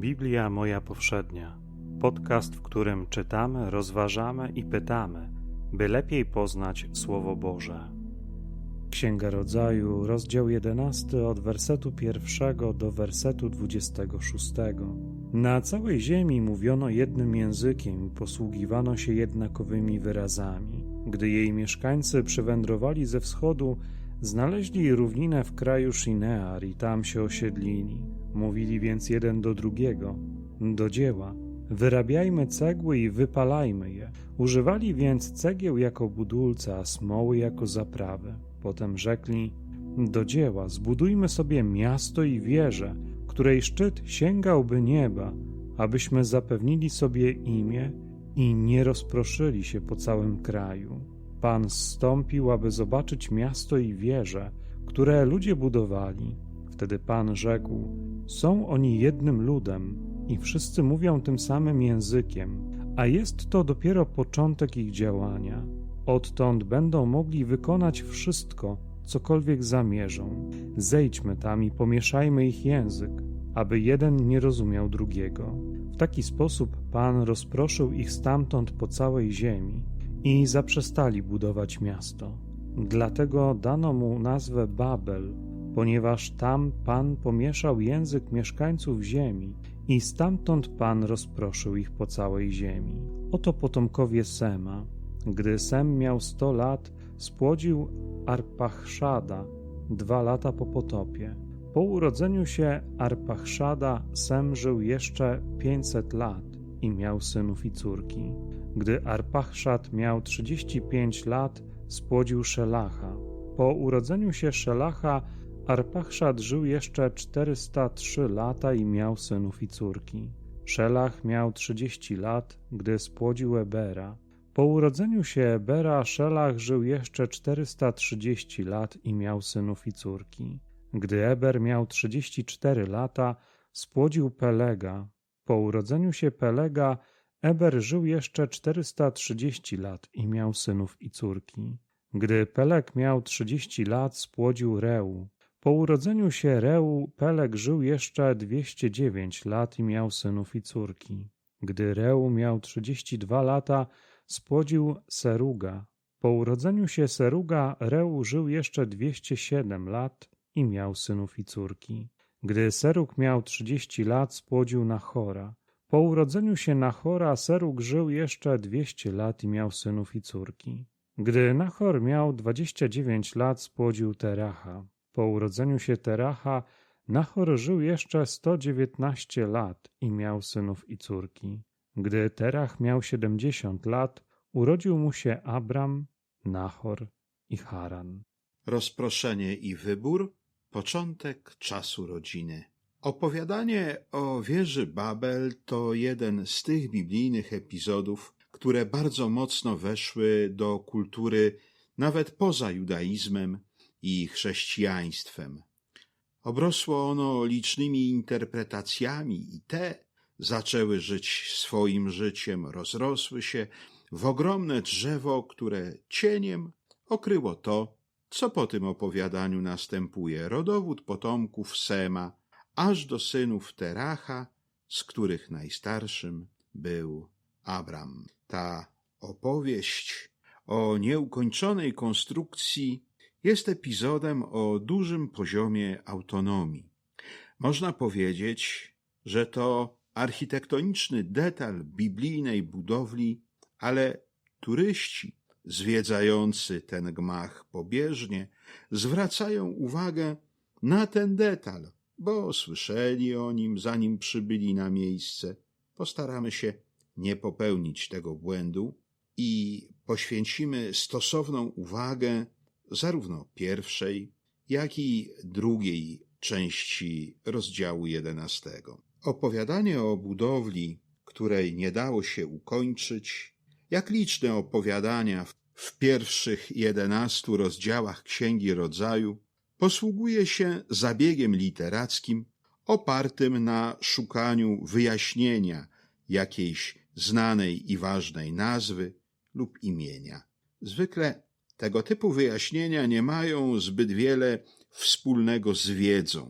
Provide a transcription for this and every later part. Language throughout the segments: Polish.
Biblia Moja Powszednia. Podcast, w którym czytamy, rozważamy i pytamy, by lepiej poznać Słowo Boże. Księga Rodzaju, rozdział 11, od wersetu pierwszego do wersetu 26. Na całej ziemi mówiono jednym językiem i posługiwano się jednakowymi wyrazami. Gdy jej mieszkańcy przywędrowali ze wschodu, znaleźli równinę w kraju Shinear i tam się osiedlili. Mówili więc jeden do drugiego: Do dzieła, wyrabiajmy cegły i wypalajmy je. Używali więc cegieł jako budulca, a smoły jako zaprawy. Potem rzekli: Do dzieła, zbudujmy sobie miasto i wieżę, której szczyt sięgałby nieba, abyśmy zapewnili sobie imię i nie rozproszyli się po całym kraju. Pan zstąpił, aby zobaczyć miasto i wieże, które ludzie budowali. Wtedy Pan rzekł: Są oni jednym ludem i wszyscy mówią tym samym językiem, a jest to dopiero początek ich działania. Odtąd będą mogli wykonać wszystko, cokolwiek zamierzą. Zejdźmy tam i pomieszajmy ich język, aby jeden nie rozumiał drugiego. W taki sposób Pan rozproszył ich stamtąd po całej ziemi i zaprzestali budować miasto. Dlatego dano mu nazwę Babel, ponieważ tam Pan pomieszał język mieszkańców ziemi i stamtąd Pan rozproszył ich po całej ziemi. Oto potomkowie Sema. Gdy Sem miał sto lat, spłodził Arpachszada dwa lata po potopie. Po urodzeniu się Arpachszada Sem żył jeszcze pięćset lat i miał synów i córki. Gdy Arpachszad miał trzydzieści pięć lat, spłodził Szelacha. Po urodzeniu się Szelacha Arpachszad żył jeszcze 403 lata i miał synów i córki. Szelach miał 30 lat, gdy spłodził Ebera. Po urodzeniu się Ebera Szelach żył jeszcze 430 lat i miał synów i córki. Gdy Eber miał 34 lata, spłodził Pelega. Po urodzeniu się Pelega Eber żył jeszcze 430 lat i miał synów i córki. Gdy Peleg miał 30 lat, spłodził Reu. Po urodzeniu się Reu, Peleg żył jeszcze 209 lat i miał synów i córki. Gdy Reu miał 32 lata, spłodził Seruga. Po urodzeniu się Seruga, Reu żył jeszcze 207 lat i miał synów i córki. Gdy Serug miał 30 lat, spłodził Nachora. Po urodzeniu się Nachora, Serug żył jeszcze 200 lat i miał synów i córki. Gdy Nachor miał 29 lat, spłodził Teracha. Po urodzeniu się Teracha, Nachor żył jeszcze 119 lat i miał synów i córki. Gdy Terach miał 70 lat, urodził mu się Abram, Nachor i Haran. Rozproszenie i wybór początek czasu rodziny. Opowiadanie o wieży Babel to jeden z tych biblijnych epizodów, które bardzo mocno weszły do kultury nawet poza judaizmem i chrześcijaństwem. Obrosło ono licznymi interpretacjami i te zaczęły żyć swoim życiem, rozrosły się w ogromne drzewo, które cieniem okryło to, co po tym opowiadaniu następuje, rodowód potomków Sema, aż do synów Teracha, z których najstarszym był Abram. Ta opowieść o nieukończonej konstrukcji jest epizodem o dużym poziomie autonomii. Można powiedzieć, że to architektoniczny detal biblijnej budowli, ale turyści zwiedzający ten gmach pobieżnie zwracają uwagę na ten detal, bo słyszeli o nim, zanim przybyli na miejsce. Postaramy się nie popełnić tego błędu i poświęcimy stosowną uwagę zarówno pierwszej, jak i drugiej części rozdziału jedenastego. Opowiadanie o budowli, której nie dało się ukończyć, jak liczne opowiadania w pierwszych jedenastu rozdziałach Księgi Rodzaju, posługuje się zabiegiem literackim opartym na szukaniu wyjaśnienia jakiejś znanej i ważnej nazwy lub imienia. Zwykle tego typu wyjaśnienia nie mają zbyt wiele wspólnego z wiedzą.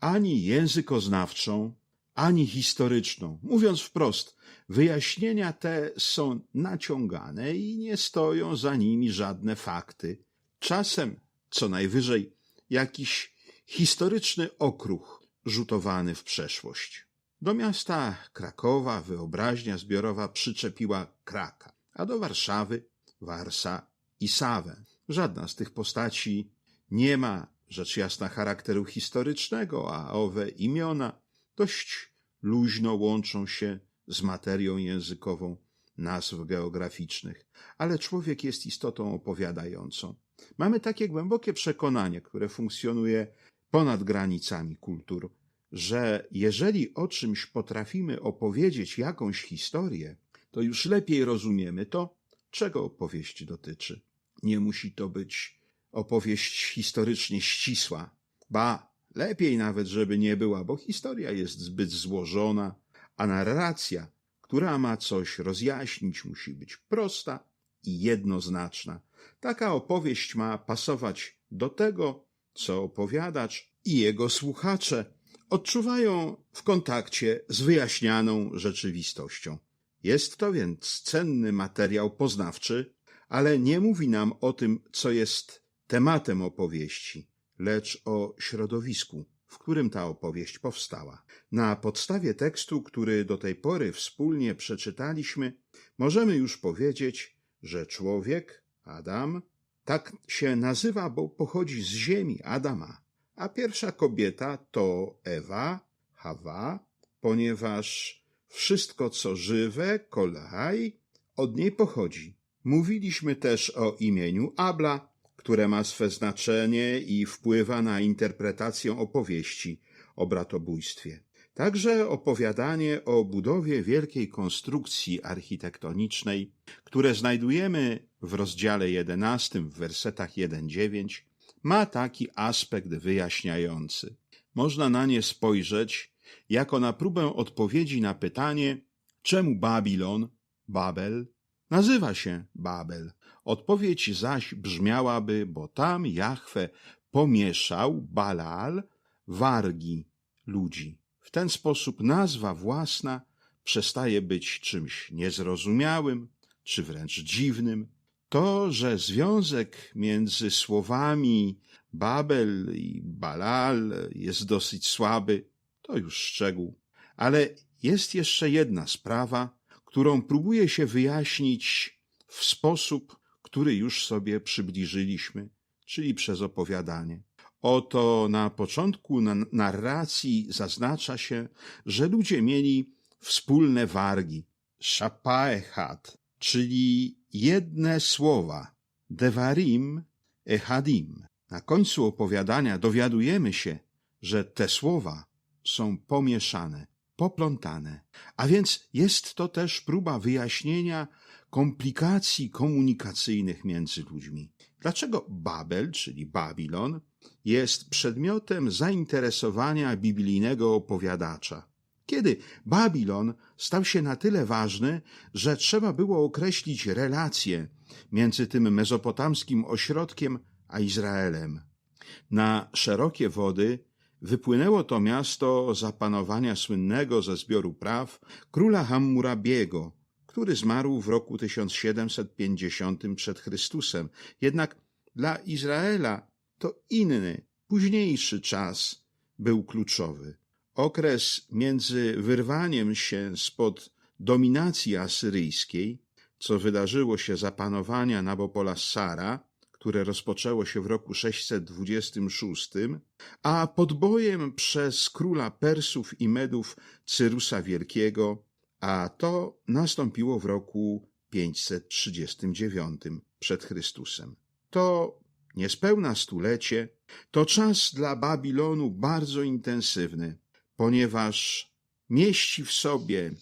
ani językoznawczą, ani historyczną. Mówiąc wprost, wyjaśnienia te są naciągane i nie stoją za nimi żadne fakty. Czasem, co najwyżej, jakiś historyczny okruch rzutowany w przeszłość. Do miasta Krakowa wyobraźnia zbiorowa przyczepiła Kraka, a do Warszawy Warsa i Sawę. Żadna z tych postaci nie ma rzecz jasna charakteru historycznego, a owe imiona dość luźno łączą się z materią językową nazw geograficznych, ale człowiek jest istotą opowiadającą. Mamy takie głębokie przekonanie, które funkcjonuje ponad granicami kultur, że jeżeli o czymś potrafimy opowiedzieć jakąś historię, to już lepiej rozumiemy to, czego opowieść dotyczy. Nie musi to być opowieść historycznie ścisła, ba, lepiej nawet, żeby nie była, bo historia jest zbyt złożona, a narracja, która ma coś rozjaśnić, musi być prosta i jednoznaczna. Taka opowieść ma pasować do tego, co opowiadacz i jego słuchacze odczuwają w kontakcie z wyjaśnianą rzeczywistością. Jest to więc cenny materiał poznawczy, ale nie mówi nam o tym, co jest tematem opowieści, lecz o środowisku, w którym ta opowieść powstała. Na podstawie tekstu, który do tej pory wspólnie przeczytaliśmy, możemy już powiedzieć, że człowiek, Adam, tak się nazywa, bo pochodzi z ziemi Adama, a pierwsza kobieta to Ewa, Hawa, ponieważ wszystko, co żywe, kolaj, od niej pochodzi. Mówiliśmy też o imieniu Abla, które ma swe znaczenie i wpływa na interpretację opowieści o bratobójstwie. Także opowiadanie o budowie wielkiej konstrukcji architektonicznej, które znajdujemy w rozdziale 11 w wersetach 1-9, ma taki aspekt wyjaśniający. Można na nie spojrzeć jako na próbę odpowiedzi na pytanie, czemu Babilon, Babel, nazywa się Babel. Odpowiedź zaś brzmiałaby, bo tam Jahwe pomieszał Balal wargi ludzi. W ten sposób nazwa własna przestaje być czymś niezrozumiałym, czy wręcz dziwnym. To, że związek między słowami Babel i Balal jest dosyć słaby, to już szczegół. Ale jest jeszcze jedna sprawa, którą próbuję się wyjaśnić w sposób, który już sobie przybliżyliśmy, czyli przez opowiadanie. Oto na początku narracji zaznacza się, że ludzie mieli wspólne wargi, shapaechat, czyli jedne słowa, devarim echadim. Na końcu opowiadania dowiadujemy się, że te słowa są pomieszane, poplątane. A więc jest to też próba wyjaśnienia komplikacji komunikacyjnych między ludźmi. Dlaczego Babel, czyli Babilon, jest przedmiotem zainteresowania biblijnego opowiadacza? Kiedy Babilon stał się na tyle ważny, że trzeba było określić relacje między tym mezopotamskim ośrodkiem a Izraelem. Na szerokie wody Wypłynęło to miasto za panowania słynnego ze zbioru praw króla Hammurabiego, który zmarł w roku 1750 przed Chrystusem. Jednak dla Izraela to inny, późniejszy czas był kluczowy. Okres między wyrwaniem się spod dominacji asyryjskiej, co wydarzyło się za panowania Nabopolassara, które rozpoczęło się w roku 626, a podbojem przez króla Persów i Medów Cyrusa Wielkiego, a to nastąpiło w roku 539 przed Chrystusem. To niespełna stulecie, to czas dla Babilonu bardzo intensywny, ponieważ mieści w sobie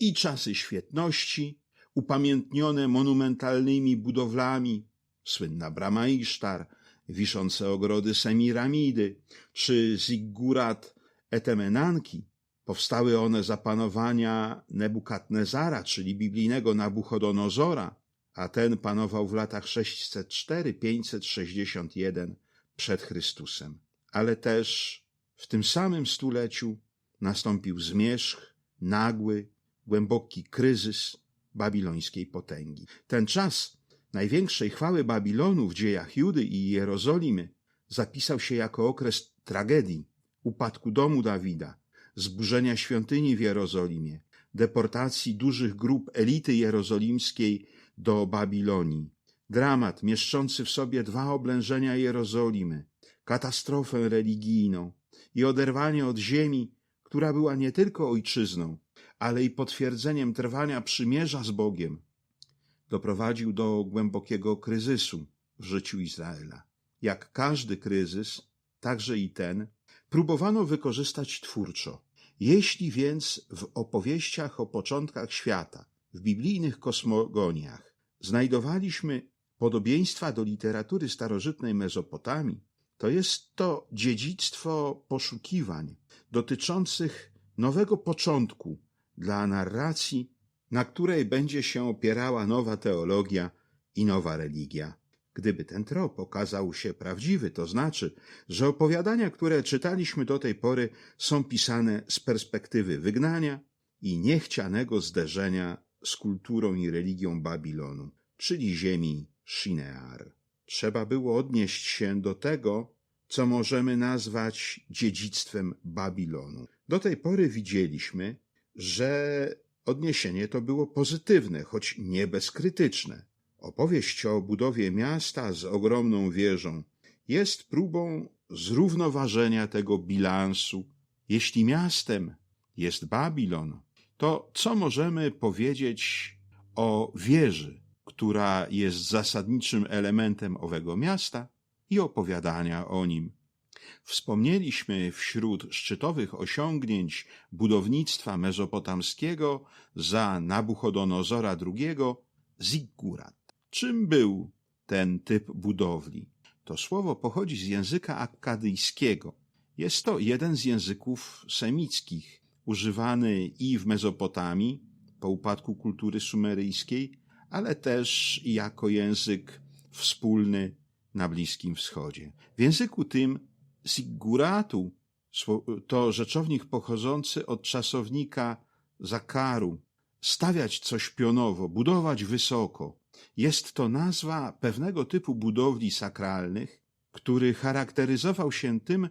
i czasy świetności, upamiętnione monumentalnymi budowlami, słynna brama Isztar, wiszące ogrody Semiramidy, czy Ziggurat Etemenanki. Powstały one za panowania Nebukadnezara, czyli biblijnego Nabuchodonozora, a ten panował w latach 604-561 przed Chrystusem. Ale też W tym samym stuleciu nastąpił zmierzch, nagły, głęboki kryzys babilońskiej potęgi. Ten czas największej chwały Babilonu w dziejach Judy i Jerozolimy zapisał się jako okres tragedii, upadku domu Dawida, zburzenia świątyni w Jerozolimie, deportacji dużych grup elity jerozolimskiej do Babilonii, dramat mieszczący w sobie dwa oblężenia Jerozolimy, katastrofę religijną i oderwanie od ziemi, która była nie tylko ojczyzną, ale i potwierdzeniem trwania przymierza z Bogiem, doprowadził do głębokiego kryzysu w życiu Izraela. Jak każdy kryzys, także i ten, próbowano wykorzystać twórczo. Jeśli więc w opowieściach o początkach świata, w biblijnych kosmogoniach, znajdowaliśmy podobieństwa do literatury starożytnej Mezopotamii, to jest to dziedzictwo poszukiwań dotyczących nowego początku dla narracji, na której będzie się opierała nowa teologia i nowa religia. Gdyby ten trop okazał się prawdziwy, to znaczy, że opowiadania, które czytaliśmy do tej pory, są pisane z perspektywy wygnania i niechcianego zderzenia z kulturą i religią Babilonu, czyli ziemi Shinear. Trzeba było odnieść się do tego, co możemy nazwać dziedzictwem Babilonu. Do tej pory widzieliśmy, że odniesienie to było pozytywne, choć nie bezkrytyczne. Opowieść o budowie miasta z ogromną wieżą jest próbą zrównoważenia tego bilansu. Jeśli miastem jest Babilon, to co możemy powiedzieć o wieży, która jest zasadniczym elementem owego miasta i opowiadania o nim? Wspomnieliśmy wśród szczytowych osiągnięć budownictwa mezopotamskiego za Nabuchodonozora II ziggurat. Czym był ten typ budowli? To słowo pochodzi z języka akkadyjskiego. Jest to jeden z języków semickich, używany i w Mezopotamii po upadku kultury sumeryjskiej, ale też jako język wspólny na Bliskim Wschodzie. W języku tym Sigguratu to rzeczownik pochodzący od czasownika zakaru, stawiać coś pionowo, budować wysoko. Jest to nazwa pewnego typu budowli sakralnych, który charakteryzował się tym,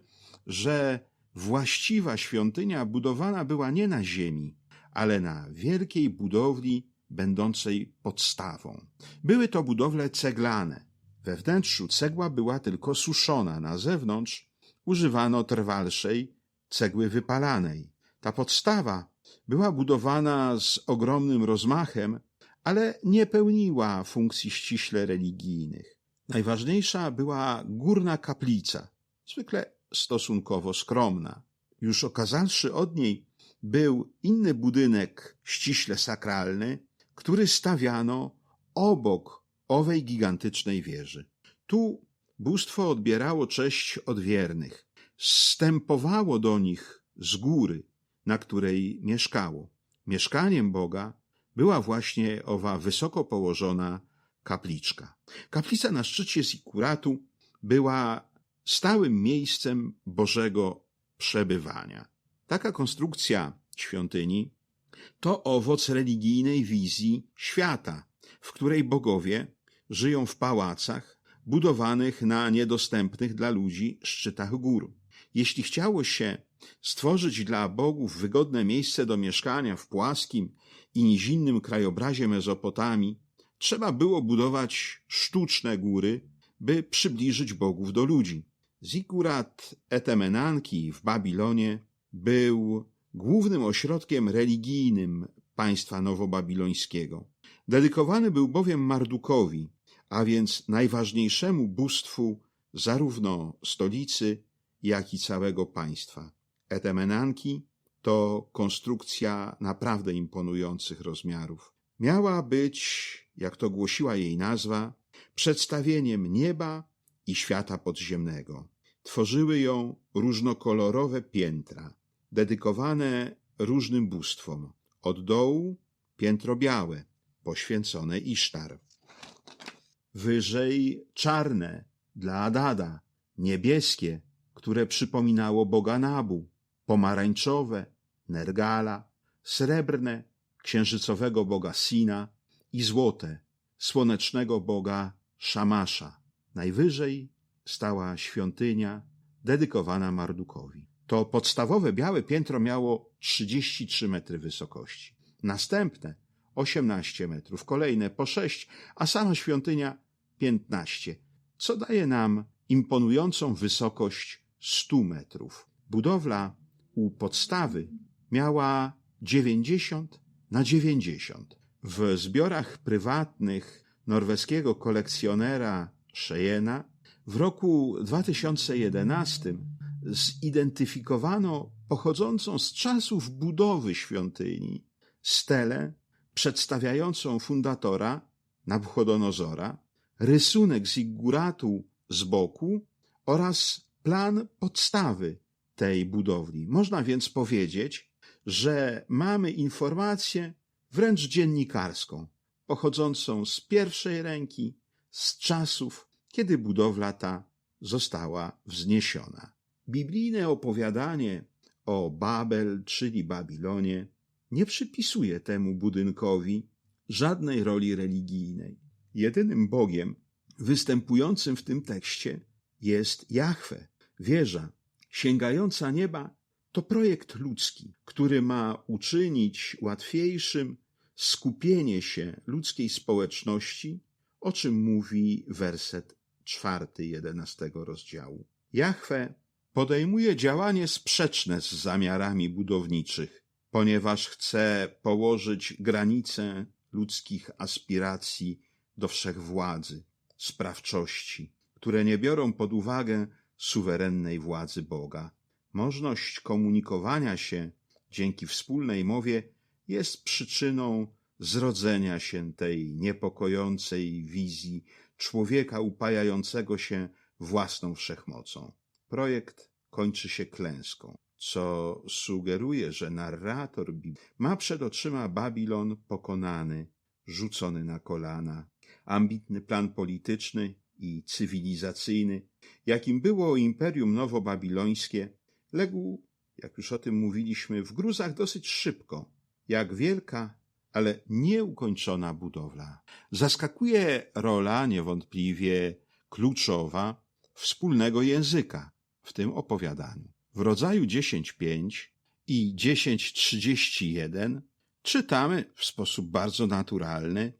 że właściwa świątynia budowana była nie na ziemi, ale na wielkiej budowli będącej podstawą. Były to budowle ceglane. We wnętrzu cegła była tylko suszona, na zewnątrz używano trwalszej cegły wypalanej. Ta podstawa była budowana z ogromnym rozmachem, ale nie pełniła funkcji ściśle religijnych. Najważniejsza była górna kaplica, zwykle stosunkowo skromna. Już okazalszy od niej był inny budynek ściśle sakralny, który stawiano obok owej gigantycznej wieży. Tu bóstwo odbierało cześć od wiernych, stępowało do nich z góry, na której mieszkało. Mieszkaniem Boga była właśnie owa wysoko położona kapliczka. Kaplica na szczycie Zikuratu była stałym miejscem Bożego przebywania. Taka konstrukcja świątyni to owoc religijnej wizji świata, w której bogowie żyją w pałacach budowanych na niedostępnych dla ludzi szczytach gór. Jeśli chciało się stworzyć dla bogów wygodne miejsce do mieszkania w płaskim i nizinnym krajobrazie Mezopotamii, trzeba było budować sztuczne góry, by przybliżyć bogów do ludzi. Zikurat Etemenanki w Babilonie był głównym ośrodkiem religijnym państwa nowobabilońskiego. Dedykowany był bowiem Mardukowi, a więc najważniejszemu bóstwu zarówno stolicy, jak i całego państwa. Etemenanki to konstrukcja naprawdę imponujących rozmiarów. Miała być, jak to głosiła jej nazwa, przedstawieniem nieba i świata podziemnego. Tworzyły ją różnokolorowe piętra, dedykowane różnym bóstwom. Od dołu piętro białe, poświęcone Isztar. Wyżej czarne dla Adada, niebieskie które przypominało boga Nabu, pomarańczowe, Nergala, srebrne, księżycowego boga Sina i złote, słonecznego boga Szamasza. Najwyżej stała świątynia dedykowana Mardukowi. To podstawowe białe piętro miało 33 metry wysokości. Następne 18 metrów, kolejne po 6, a sama świątynia 15, co daje nam imponującą wysokość 100 metrów. Budowla u podstawy miała 90 na 90. W zbiorach prywatnych norweskiego kolekcjonera Cheyena w roku 2011 zidentyfikowano pochodzącą z czasów budowy świątyni stelę przedstawiającą fundatora Nabuchodonozora, rysunek ziguratu z boku oraz plan podstawy tej budowli. Można więc powiedzieć, że mamy informację wręcz dziennikarską, pochodzącą z pierwszej ręki, z czasów, kiedy budowla ta została wzniesiona. Biblijne opowiadanie o Babel, czyli Babilonie, nie przypisuje temu budynkowi żadnej roli religijnej. Jedynym Bogiem występującym w tym tekście jest Jahwe. Wieża sięgająca nieba to projekt ludzki, który ma uczynić łatwiejszym skupienie się ludzkiej społeczności, o czym mówi werset czwarty jedenastego rozdziału. Jahwe podejmuje działanie sprzeczne z zamiarami budowniczych, ponieważ chce położyć granice ludzkich aspiracji do wszechwładzy, sprawczości, które nie biorą pod uwagę suwerennej władzy Boga. Możność komunikowania się dzięki wspólnej mowie jest przyczyną zrodzenia się tej niepokojącej wizji człowieka upajającego się własną wszechmocą. Projekt kończy się klęską, co sugeruje, że narrator ma przed oczyma Babilon pokonany, rzucony na kolana, ambitny plan polityczny i cywilizacyjny, jakim było Imperium Nowobabilońskie, legł, jak już o tym mówiliśmy, w gruzach dosyć szybko, jak wielka, ale nieukończona budowla. Zaskakuje rola niewątpliwie kluczowa wspólnego języka w tym opowiadaniu. W rodzaju 10.5 i 10.31 czytamy w sposób bardzo naturalny,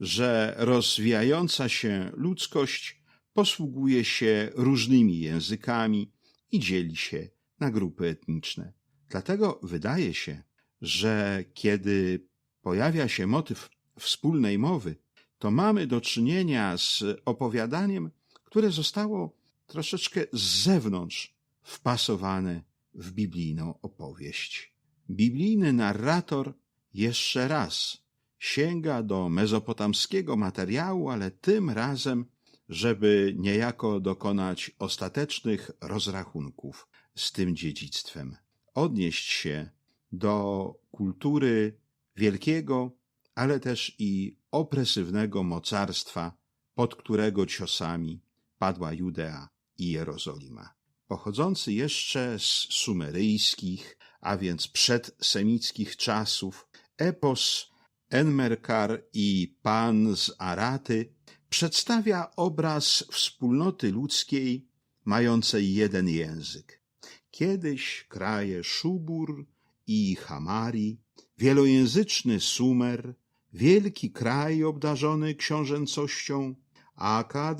że rozwijająca się ludzkość posługuje się różnymi językami i dzieli się na grupy etniczne. Dlatego wydaje się, że kiedy pojawia się motyw wspólnej mowy, to mamy do czynienia z opowiadaniem, które zostało troszeczkę z zewnątrz wpasowane w biblijną opowieść. Biblijny narrator jeszcze raz sięga do mezopotamskiego materiału, ale tym razem, żeby niejako dokonać ostatecznych rozrachunków z tym dziedzictwem, odnieść się do kultury wielkiego, ale też i opresywnego mocarstwa, pod którego ciosami padła Judea i Jerozolima. Pochodzący jeszcze z sumeryjskich, a więc przedsemickich czasów, epos Enmerkar i Pan z Araty przedstawia obraz wspólnoty ludzkiej mającej jeden język. Kiedyś kraje Szubur i Hamari, wielojęzyczny Sumer, wielki kraj obdarzony książęcością, Akad,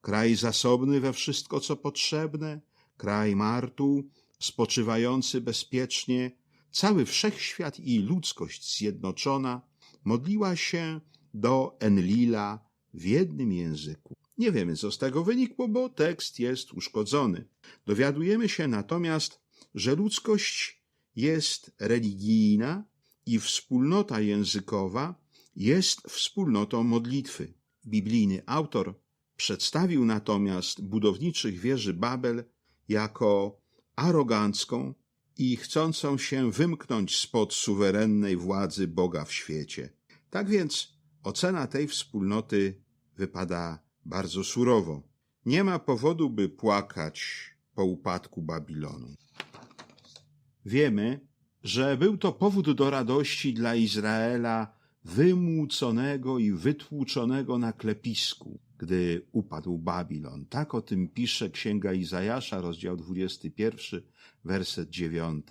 kraj zasobny we wszystko, co potrzebne, kraj Martu, spoczywający bezpiecznie, cały wszechświat i ludzkość zjednoczona, modliła się do Enlila w jednym języku. Nie wiemy, co z tego wynikło, bo tekst jest uszkodzony. Dowiadujemy się natomiast, że ludzkość jest religijna i wspólnota językowa jest wspólnotą modlitwy. Biblijny autor przedstawił natomiast budowniczych wieży Babel jako arogancką i chcącą się wymknąć spod suwerennej władzy Boga w świecie. Tak więc ocena tej wspólnoty wypada bardzo surowo. Nie ma powodu, by płakać po upadku Babilonu. Wiemy, że był to powód do radości dla Izraela wymłóconego i wytłuczonego na klepisku, gdy upadł Babilon. Tak o tym pisze Księga Izajasza, rozdział 21, werset 9.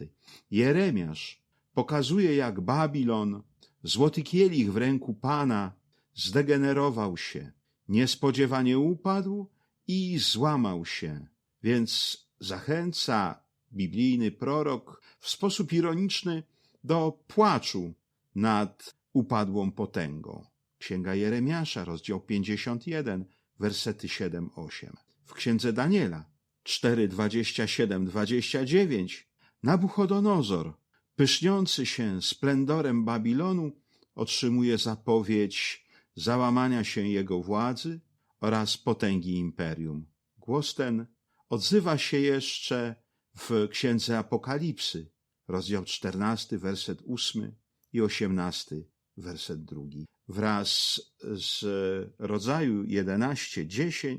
Jeremiasz pokazuje, jak Babilon, złoty kielich w ręku Pana, zdegenerował się, niespodziewanie upadł i złamał się. Więc zachęca biblijny prorok w sposób ironiczny do płaczu nad upadłą potęgą. Księga Jeremiasza, rozdział 51, wersety 7-8. W księdze Daniela 4, 27, 29 Nabuchodonozor, pyszniący się splendorem Babilonu, otrzymuje zapowiedź załamania się jego władzy oraz potęgi imperium. Głos ten odzywa się jeszcze w księdze Apokalipsy, rozdział 14, werset 8 i 18, werset 2. Wraz z rodzaju 11-10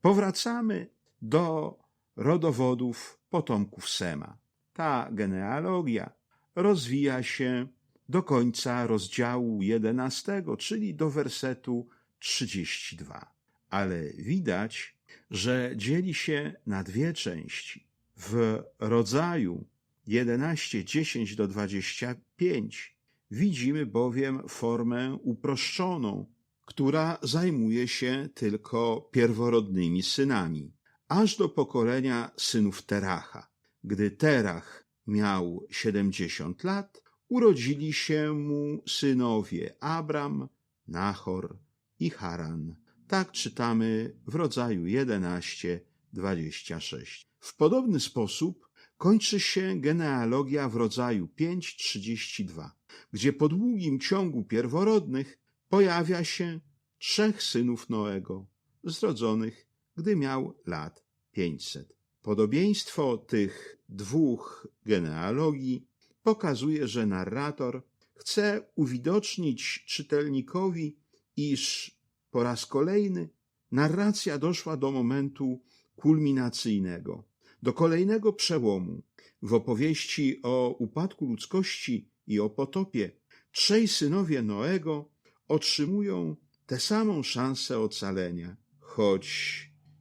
powracamy do rodowodów potomków Sema. Ta genealogia rozwija się do końca rozdziału 11, czyli do wersetu 32. Ale widać, że dzieli się na dwie części. W rodzaju 11, 10 do 25 widzimy bowiem formę uproszczoną, która zajmuje się tylko pierworodnymi synami, aż do pokolenia synów Teracha. Gdy Terach miał 70 lat, urodzili się mu synowie Abram, Nachor i Haran. Tak czytamy w rodzaju 11, 26. W podobny sposób kończy się genealogia w rodzaju 5.32, gdzie po długim ciągu pierworodnych pojawia się trzech synów Noego, zrodzonych, gdy miał lat 500. Podobieństwo tych dwóch genealogii pokazuje, że narrator chce uwidocznić czytelnikowi, iż po raz kolejny narracja doszła do momentu kulminacyjnego, do kolejnego przełomu. W opowieści o upadku ludzkości i o potopie trzej synowie Noego otrzymują tę samą szansę ocalenia, choć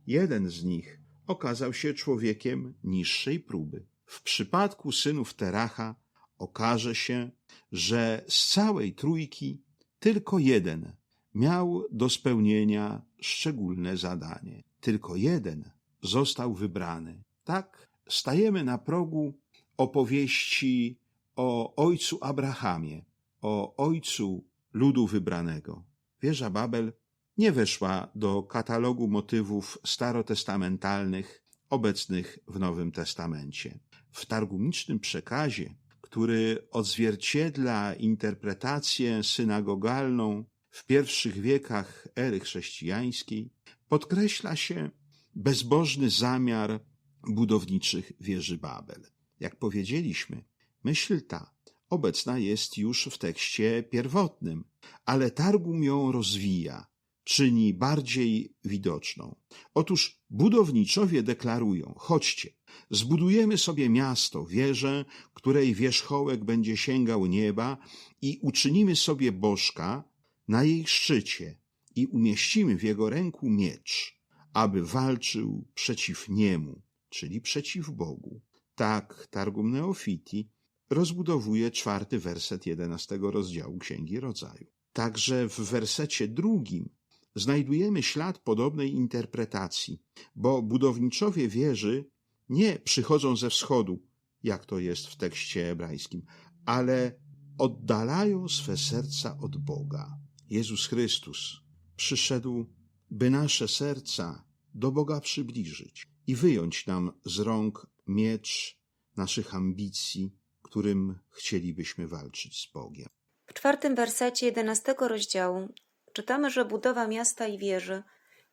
jeden z nich okazał się człowiekiem niższej próby. W przypadku synów Teracha okaże się, że z całej trójki tylko jeden miał do spełnienia szczególne zadanie. Tylko jeden został wybrany. Tak stajemy na progu opowieści o ojcu Abrahamie, o ojcu ludu wybranego. Wieża Babel nie weszła do katalogu motywów starotestamentalnych obecnych w Nowym Testamencie. W targumicznym przekazie, który odzwierciedla interpretację synagogalną w pierwszych wiekach ery chrześcijańskiej, podkreśla się bezbożny zamiar budowniczych wieży Babel. Jak powiedzieliśmy, myśl ta obecna jest już w tekście pierwotnym, ale Targum ją rozwija, czyni bardziej widoczną. Otóż budowniczowie deklarują: chodźcie, zbudujemy sobie miasto, wieżę, której wierzchołek będzie sięgał nieba, i uczynimy sobie bożka na jej szczycie, i umieścimy w jego ręku miecz, aby walczył przeciw niemu, czyli przeciw Bogu. Tak Targum Neofiti rozbudowuje czwarty werset jedenastego rozdziału Księgi Rodzaju. Także w wersecie drugim znajdujemy ślad podobnej interpretacji, bo budowniczowie wieży nie przychodzą ze wschodu, jak to jest w tekście hebrajskim, ale oddalają swe serca od Boga. Jezus Chrystus przyszedł, by nasze serca do Boga przybliżyć i wyjąć nam z rąk miecz naszych ambicji, którym chcielibyśmy walczyć z Bogiem. W czwartym wersecie jedenastego rozdziału czytamy, że budowa miasta i wieży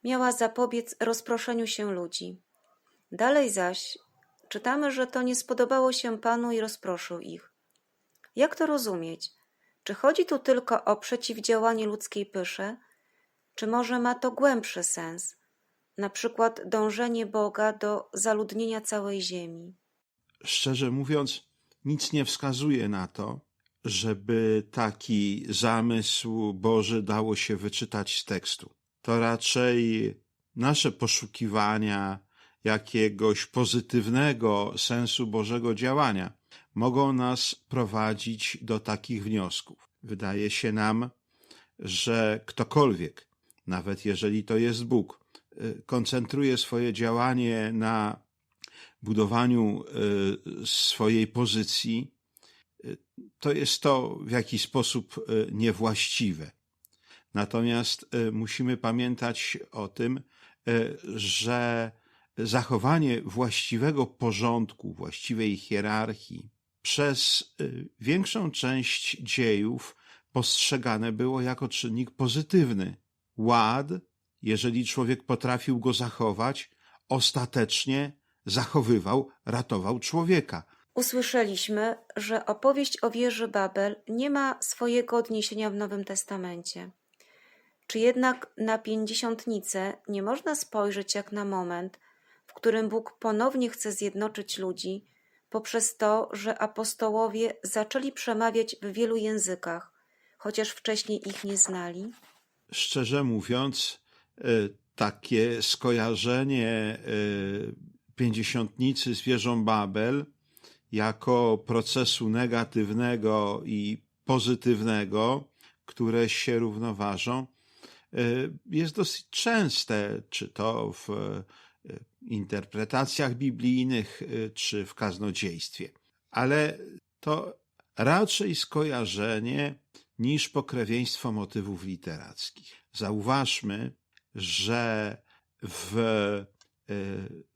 miała zapobiec rozproszeniu się ludzi. Dalej zaś czytamy, że to nie spodobało się Panu i rozproszył ich. Jak to rozumieć? Czy chodzi tu tylko o przeciwdziałanie ludzkiej pysze, czy może ma to głębszy sens? na przykład dążenie Boga do zaludnienia całej ziemi. Szczerze mówiąc, nic nie wskazuje na to, żeby taki zamysł Boży dało się wyczytać z tekstu. To raczej nasze poszukiwania jakiegoś pozytywnego sensu Bożego działania mogą nas prowadzić do takich wniosków. Wydaje się nam, że ktokolwiek, nawet jeżeli to jest Bóg, y, koncentruje swoje działanie na budowaniu y, swojej pozycji, y, to jest to w jakiś sposób y, niewłaściwe. Natomiast musimy pamiętać o tym, że zachowanie właściwego porządku, właściwej hierarchii przez większą część dziejów postrzegane było jako czynnik pozytywny. Ład, jeżeli człowiek potrafił go zachować, ostatecznie zachowywał, ratował człowieka. Usłyszeliśmy, że opowieść o wieży Babel nie ma swojego odniesienia w Nowym Testamencie. Czy jednak na pięćdziesiątnicę nie można spojrzeć jak na moment, w którym Bóg ponownie chce zjednoczyć ludzi poprzez to, że apostołowie zaczęli przemawiać w wielu językach, chociaż wcześniej ich nie znali? Szczerze mówiąc, y, takie skojarzenie y, pięćdziesiątnicy z wieżą Babel jako procesu negatywnego i pozytywnego, które się równoważą, y, jest dosyć częste, czy to w y, interpretacjach biblijnych, y, czy w kaznodziejstwie. Ale to raczej skojarzenie niż pokrewieństwo motywów literackich. Zauważmy, że w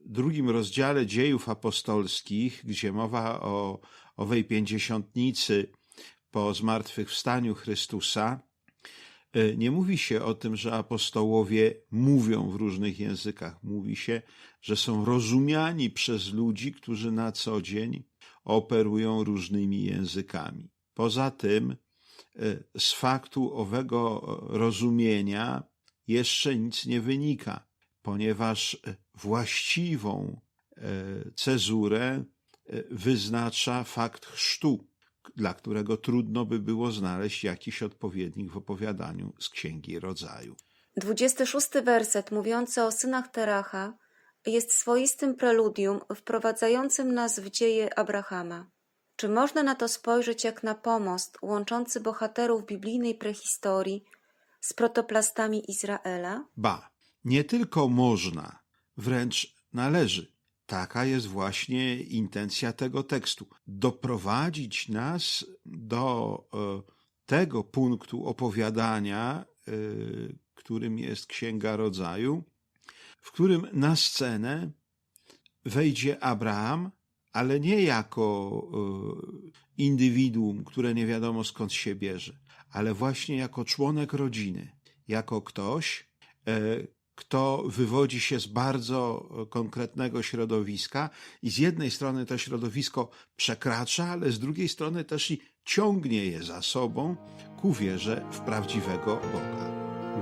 drugim rozdziale dziejów apostolskich, gdzie mowa o owej pięćdziesiątnicy po zmartwychwstaniu Chrystusa, y, nie mówi się o tym, że apostołowie mówią w różnych językach. Mówi się, że są rozumiani przez ludzi, którzy na co dzień operują różnymi językami. Poza tym, y, z faktu owego rozumienia jeszcze nic nie wynika, ponieważ y, właściwą y, cezurę y, wyznacza fakt chrztu, dla którego trudno by było znaleźć jakiś odpowiednik w opowiadaniu z Księgi Rodzaju. 26 werset mówiący o synach Teracha jest swoistym preludium wprowadzającym nas w dzieje Abrahama. Czy można na to spojrzeć jak na pomost łączący bohaterów biblijnej prehistorii z protoplastami Izraela? Ba, nie tylko można, wręcz należy. Taka jest właśnie intencja tego tekstu. Doprowadzić nas do e, tego punktu opowiadania, e, którym jest Księga Rodzaju, w którym na scenę wejdzie Abraham, ale nie jako e, indywiduum, które nie wiadomo skąd się bierze, ale właśnie jako członek rodziny, jako ktoś, kto wywodzi się z bardzo konkretnego środowiska i z jednej strony to środowisko przekracza, ale z drugiej strony też i ciągnie je za sobą ku wierze w prawdziwego Boga.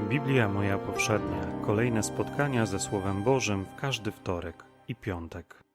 Biblia moja powszednia. Kolejne spotkania ze Słowem Bożym w każdy wtorek i piątek.